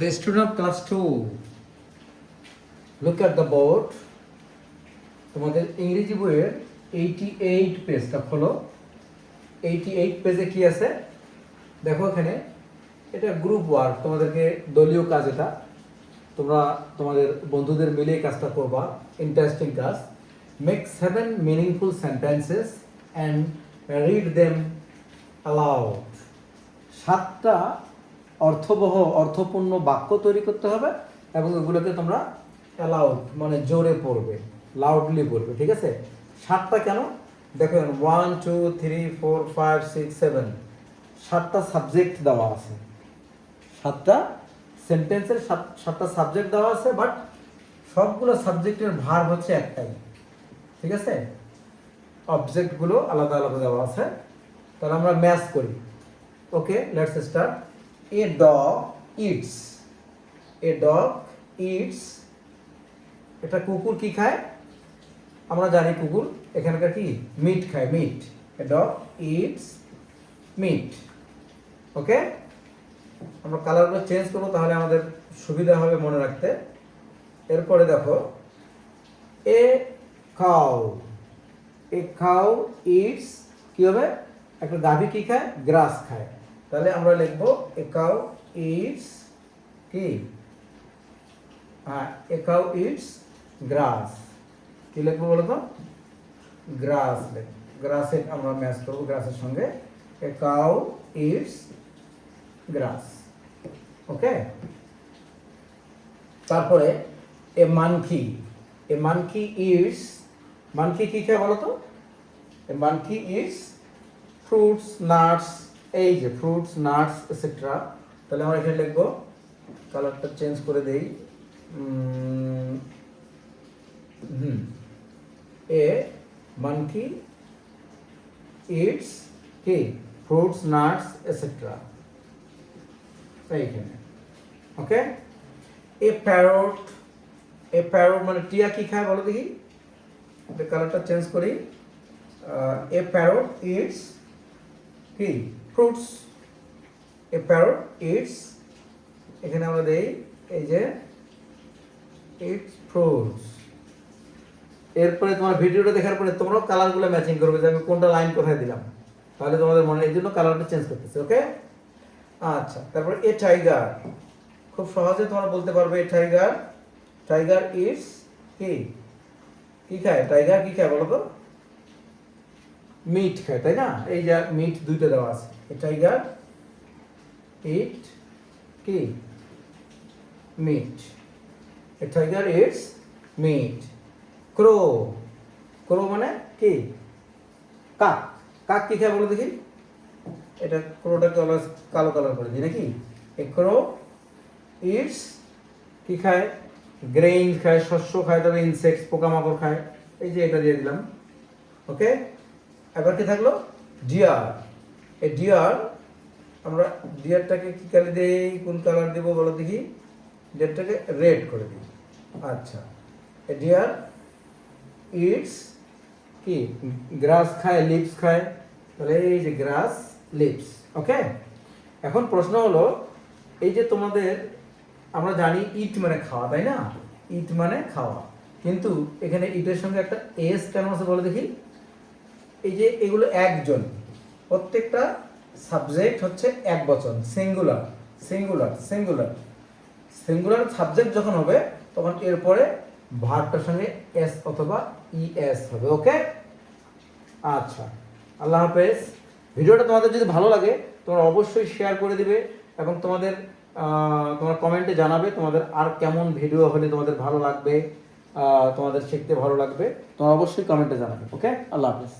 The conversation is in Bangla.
The student of class 2, look at the board. তোমাদের ইংরেজি বইয়ের এইটি এইট পেজটা খোলো। এইটি এইট পেজে কি আছে? দেখো এখানে। এটা গ্রুপ ওয়ার্ক তোমাদেরকে দলীয় কাজ এটা। তোমরা তোমাদের বন্ধুদের মিলে কাজটা করবা। ইন্টারেস্টিং কাজ। Make seven meaningful sentences and read them aloud সাতটা অর্থবহ, অর্থপূর্ণ বাক্য তৈরি করতে হবে এবং এগুলোকে তোমরা অ্যালাউড মানে জোরে পড়বে লাউডলি পড়বে ঠিক আছে? সাতটা কেন? দেখেন one two three four five six seven সাতটা সাবজেক্ট দেওয়া আছে। সাতটা সেন্টেন্সের সাতটা সাবজেক্ট দেওয়া আছে বাট সবগুলো সাবজেক্টের ভার হচ্ছে একটাই। ঠিক আছে? অবজেক্টগুলো আলাদা আলাদা দেওয়া আছে। তাহলে আমরা ম্যাচ করি। Okay let's start a dog eats a dog eats এটা কুকুর কি খায়? আমরা জানি কুকুর এখানকার কি? মিট খায় meat a dog eats meat okay আমরা কালারগুলো চেঞ্জ করব, তাহলে আমাদের সুবিধা হবে মনে রাখতে। এরপরে দেখো এ খাও এ খাও ইটস কি হবে? একটা গাভী কি খায়? গ্রাস খায়। তাহলে আমরা লিখব এ কাউ ইটস কি? হ্যাঁ এ কাউ ইটস গ্রাস। কি লিখব বলো তো গ্রাস গ্রাসে আমরা ম্যাচ করব গ্রাসের সঙ্গে। A cow eats grass. Okay? তারপরে a monkey. A monkey eats, monkey কি খায় বলো তো a monkey eats, fruits, nuts এই যে ফ্রুটস নাটস এসেট্রা তাহলে আমরা এখানে লিখব কালারটা চেঞ্জ করে দেই। Um, hmm. A monkey eats কি ফ্রুটস নাটস এসেট্রা এইখানে। ওকে এ প্যারট এ প্যারট মানে টিয়া কি খায় বলো দেখি? কালারটা চেঞ্জ করি। এ প্যারট ইটস কি? ফ্রুটস এ প্যারট ইটস এখানে আমরা দেই, এই যে ইটস ফ্রুটস এরপরে তোমার ভিডিওটা দেখার পরে তোমরাও কালারগুলো ম্যাচিং করবে, যে আমি কোনটা লাইন কোথায় দিলাম। তাহলে তোমাদের মনে, এই জন্য কালারটা চেঞ্জ করতেছে ওকে আচ্ছা তারপরে এ টাইগার খুব সহজে তোমরা বলতে পারবে এ টাইগার টাইগার ইটস কি কি খায়? টাইগার কি খায় বলো তো? মিট খায়, তাই না? এই যে মিট দুইটা দেওয়া আছে। টাইগার ইট কি? Meat a tiger eats meat crow crow মানে কি? কাক। কাক কি খায় বলো দেখি? এটা ক্রোটা অলওয়েজ কালো কালার করে দিই নাকি? এ ক্রো ইটস কি খায়? গ্রেইন খায়, শস্য খায়, তবে ইনসেক্টস পোকামাকড় খায়। এই যে এটা দিয়ে দিলাম। ওকে এবার কি থাকল? ডিয়ার এই ডিয়ার আমরা ডিয়ারটাকে কি কালার দিই, কোন কালার দেবো বলো দেখি। ডিয়ারটাকে রেড করে দিই। আচ্ছা এ ডিয়ার ইটস কি? গ্রাস খায় লিপস খায়। তাহলে এই যে গ্রাস লিপস ওকে এখন প্রশ্ন হলো, এই যে তোমাদের, আমরা জানি ইট মানে খাওয়া, তাই না? ইট মানে খাওয়া। কিন্তু এখানে ইটের সঙ্গে একটা এস কেন আছে বলে দেখি। এই যে এগুলো একজন, প্রত্যেকটা সাবজেক্ট হচ্ছে এক বচন singular singular singular singular subject যখন হবে, তখন এরপরে ভার্বটার সঙ্গে এস অথবা ই এস হবে ওকে আচ্ছা আল্লাহ হাফেজ। ভিডিওটা তোমাদের যদি ভালো লাগে, তোমরা অবশ্যই শেয়ার করে দিবে এবং তোমাদের তোমরা কমেন্টে জানাবে তোমাদের আর কেমন ভিডিও হলে তোমাদের ভালো লাগবে তোমাদের শিখতে ভালো লাগবে। তোমরা অবশ্যই কমেন্টে জানাবে ওকে আল্লাহ হাফেজ।